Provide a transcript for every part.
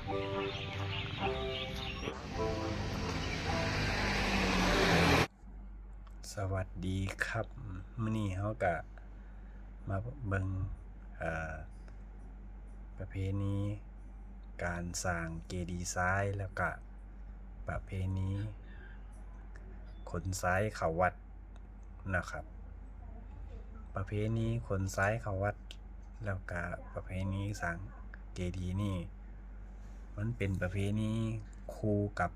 สวัสดีครับมื้อนี้เขาก็มาเบิ่งประเพณีการสร้างเจดีย์ทรายแล้วก็ประเพณีขนทรายเขาวัดนะครับ ประเพณีขนทรายเขาวัด แล้วก็ประเพณีสร้างเจดีนี่ มันเป็นประเพณีคู่กับ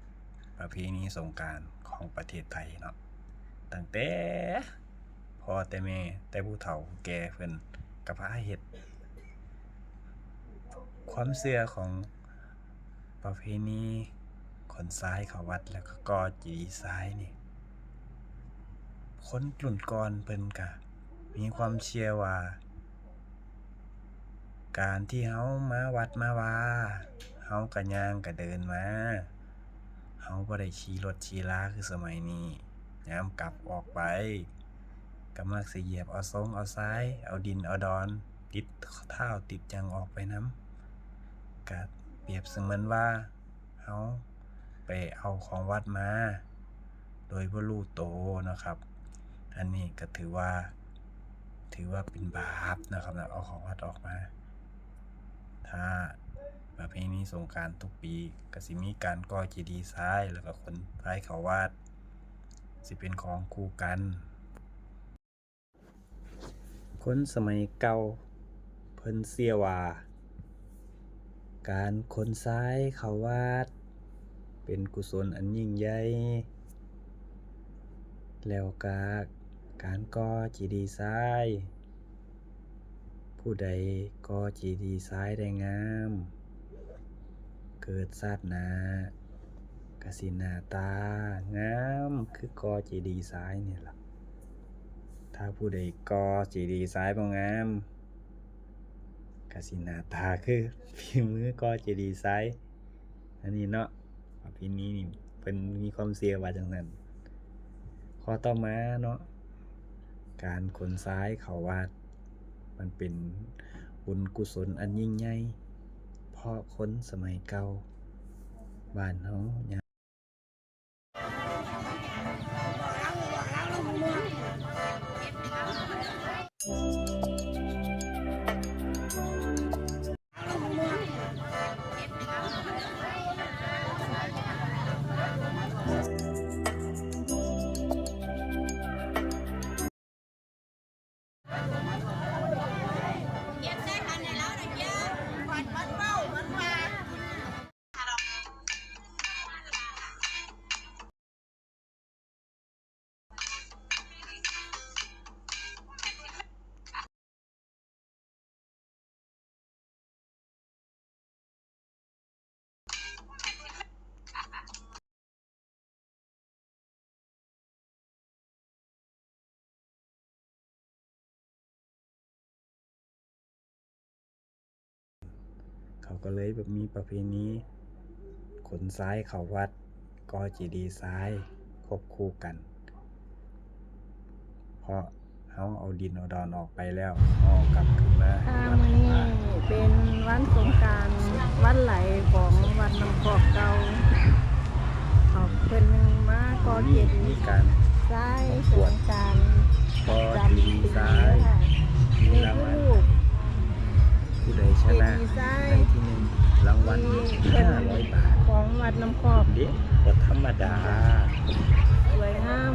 ประเพณีสงกานต์ของประเทศไทยเนาะตั้งแต่พ่อแต่แม่แต่ผู้เฒ่าแก่เพิ่นก็พาเฮ็ด ความเชื่อของประเพณีขนทรายเขาวัดแล้วก็กอเจดีย์ทรายนี่คนรุ่นก่อนเพิ่นก็มีความเชื่อว่า การที่เฮามาวัดมาว่า เฮาก็ย่างก็เดินมาเฮาบ่ได้ขี่รถขี่ลาคือสมัยนี้ยามกลับออกไปก็มักสิเหยียบเอาทรงเอาซ้าย เอาดินเอาดอน ติดเท้าติดหยังออกไปน้ำก็เปรียบเสมือนว่าเฮาไปเอาของวัดมา โดยบ่รู้โตนะครับ อันนี้ก็ถือว่า ถือว่าเป็นบาปนะครับนะเอาของวัดออกมา ถ้า ประเพณีสงการทุกปีก็สิมีการก่อเจดีย์ทรายแล้วก็คนทรายเขาวัดสิเป็นของคู่กัน คนสมัยเก่าเพิ่นเสียว่า การขนซ้ายเขาวัดเป็นกุศลอันยิ่งใหญ่แล้วก็การก่อเจดีย์ทรายผู้ใดก่อเจดีย์ทรายได้งาม เกิดชาติหน้ากสินาตา งามคือกอเจดีซ้ายเนี่ยล่ะ ถ้าผู้ใดกอเจดีซ้ายบ่งามกสินาตาคือฝีมือกอเจดีซ้ายอันนี้เนาะประเพณีนี่เป็นมีความเสียว่าจังนั้นข้อต่อมาเนาะการขนซ้ายเขาวัดมันเป็นบุญกุศลอันยิ่งใหญ่าะคนสมัยเก่าบ้านเฮา ก็เลยแบบมีประเพณีขนซ้ายเขาวัดก็เจดีย์ซ้ายควบคู่กัน เพราะเขาเอาดินเอาดอนออกไปแล้วเอากลับขึ้นมาค่ะมื้อนี้เป็นวันสงกรารวันไหลของวัดน้ำกอกเก่าเขาเพิ่นมาก่อเกียรติมีการทรายสงกราร ห้าร้อยบาท ของวัดน้ำคอบเด็กวัดธรรมดา สวยงาม